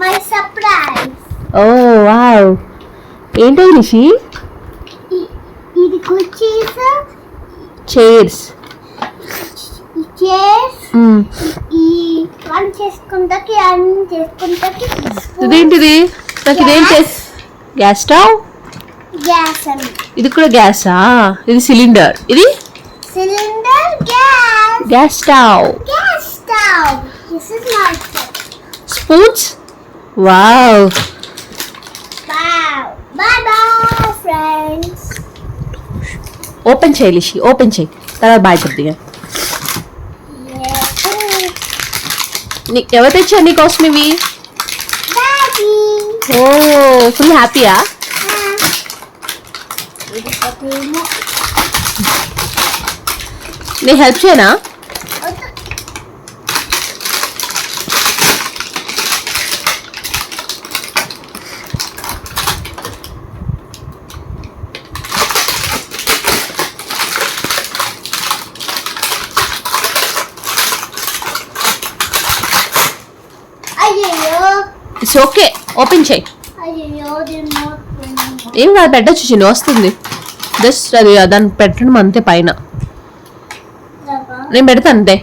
My surprise. Oh wow ఏంటో నిషి ఇది కుర్చీస్ చైర్స్ చైర్స్ ఈ పని చేసుకుంటాకి అన్ని చేసుకుంటాకి. ఇదేంటిది? నాకు ఇదేం చేస్ గ్యాస్ స్టవ్ గ్యాస్ ఇది కూడా గ్యాసా ఇది సిలిండర్ ఇది? Cylinder gas gas stove gas stove this is my spoons? Wow. Open చేయి లిషి ఓపెన్ చేయి. తర్వాత బాయ్ చెప్ది నీ ఎవరు తెచ్చారు నీకోసం ఇవి? ఓ ఫుల్ హ్యాపీయా? ఒకటేమో నీ హెల్ప్ చేయనా? ఇట్స్ ఓకే ఓపెన్ చేయి. ఏం కాదు పెట్టచ్చు చిన్న వస్తుంది. జస్ట్ అది దాన్ని పెట్టడం అంతే పైన. నేను పెడతా అంతే.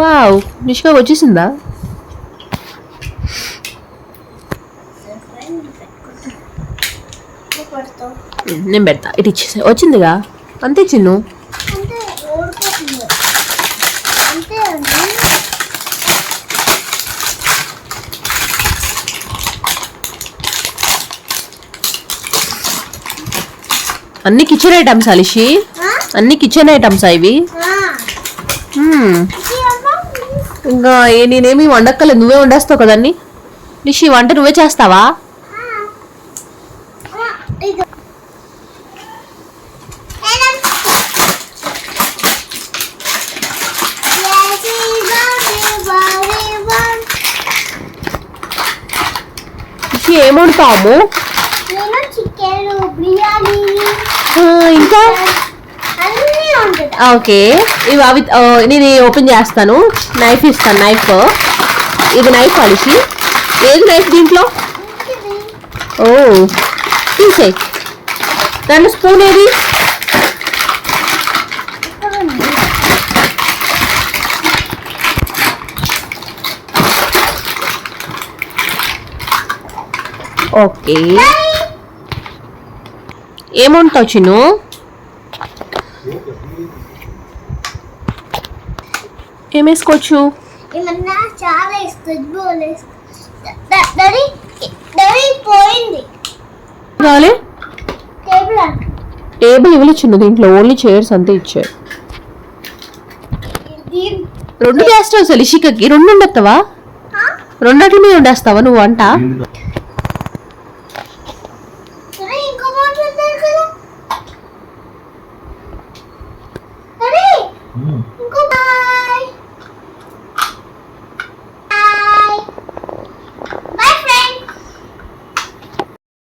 వావ్ నిష్కా వచ్చేసిందా. నేను పెడతా ఇటు ఇచ్చేసా. వచ్చిందిగా? అంతే చిన్ను అంటే ఓడిపోతుంది అంతే అండి అన్ని కిచెన్ ఐటమ్స్ అలిషి? అన్ని కిచెన్ ఐటమ్స్ ఇవి. ఇంకా నేనేమి వండక్కలేదు నువ్వే వండేస్తావు కదండి నిషి వంట నువ్వే చేస్తావా? ఆ. ఆ, ఇంకా ఓకే. ఇవి అవి నేను ఓపెన్ చేస్తాను. నైఫ్ ఇస్తాను నైఫ్ ఇది నైఫ్ అలిషి ఏది నైఫ్ దీంట్లో? ఓ తీసే దాంట్లో స్పూన్ ఏది? ఓకే. ఏముంటావు చిన్ను? ఏం వేసుకోవచ్చు? ఏమన్నా? చాలా ఇస్తుంది డరీ డరీ పోయింది. కావాలి టేబుల్ అంట టేబుల్ ఇవ్వలేదు చిన్ను దీంట్లో. ఓన్లీ చైర్స్ అంతే ఇచ్చారు రెండు చేస్తావు సలిషికకి రెండు ఉండొస్తావా రెండటి మీద ఉండేస్తావా నువ్వు వంట?